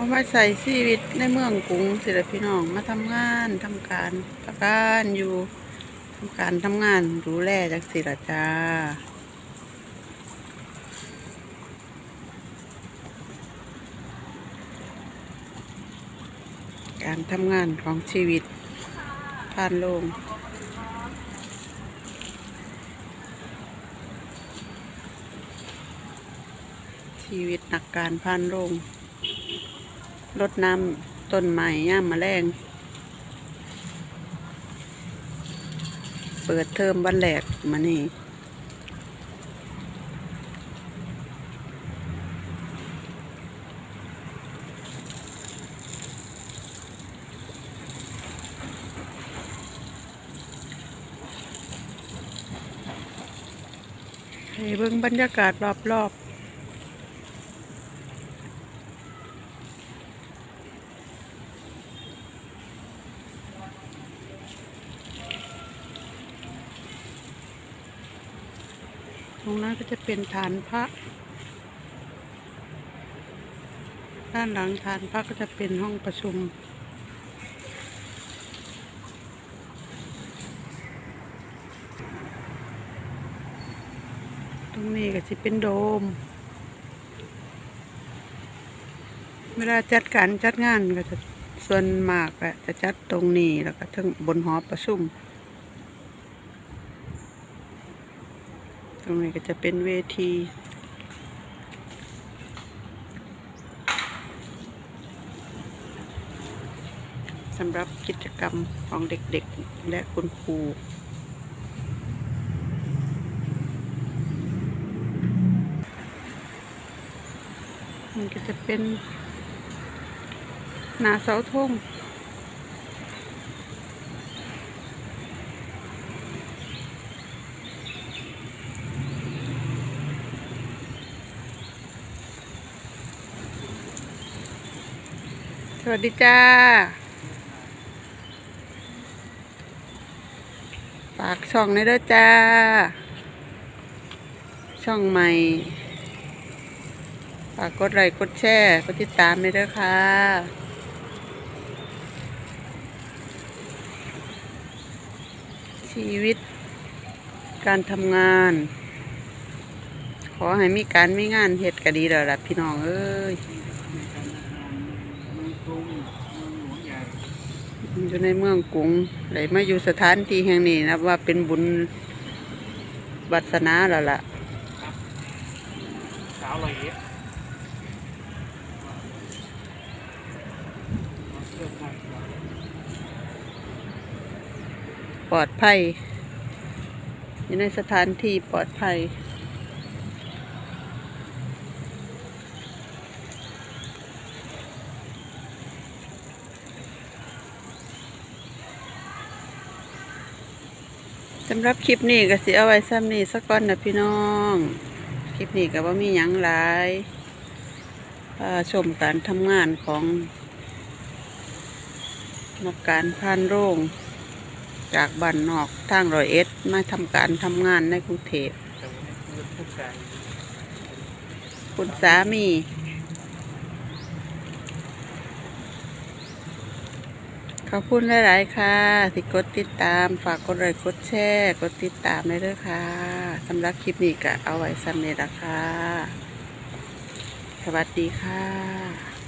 เขามาใส่ชีวิตในเมืองกรุงสิละพี่น้องมาทำงานทำการทำการอยู่ทำการทำงานดูแลจากสิละจ้าการทำงานของชีวิตผ่านลงชีวิตนักการผ่านโรง รดน้ำต้นไม้ย่ามแมลงเปิดเทอมวันแรกมานี่ให้เบิ่งบรรยากาศรอบๆ ตรงนั้นก็จะเป็นฐานพระ ด้านหลังฐานพระก็จะเป็นห้องประชุม ตรงนี้ก็จะเป็นโดม เวลาจัดการจัดงานก็จะส่วนมากอะจะจัดตรงนี้แล้วก็ทั้งบนหอประชุม รงนี้ก็จะเป็นเวทีสำหรับกิจกรรมของเด็กๆ และคุณครูมันก็จะเป็นหนาเสาธง วัสดีจ้า ฝากช่องในอยเด้อจ้า ช่องใหม่ ฝากกดไลค์กดแชร์กดติดตามด้วยเด้อค่ะชีวิต การทำงาน ขอให้มีการมีงานเฮ็ดก็ดีแล้วล่ะพี่น้องเอ้ย อยู่ในเมืองกรุงเลมาอยู่สถานที่แห่งนี้นะว่าเป็นบุญวัสนาแล้วล่ะสาวลอยเอ็ดปลอดภัย อยู่ในสถานที่ปลอดภัย สำหรับคลิปนี้ก็สิเอาไว้ซ้ำนี้สักก่อนนะพี่น้อง คลิปนี้ก็ว่ามีหยังหลายชมการทำงานของนักการพานโรงจากบ้านนอกทางรอยเอ็ดมาทำการทำงานในกรุงเทพคุณสามี ขอบคุณหลาย ๆ ค่ะ ที่กดติดตาม ฝากกดไลค์ กดแชร์ กดติดตามได้เลยค่ะ สำหรับคลิปนี้ก็เอาไว้สำเนีละค่ะ สวัสดีค่ะ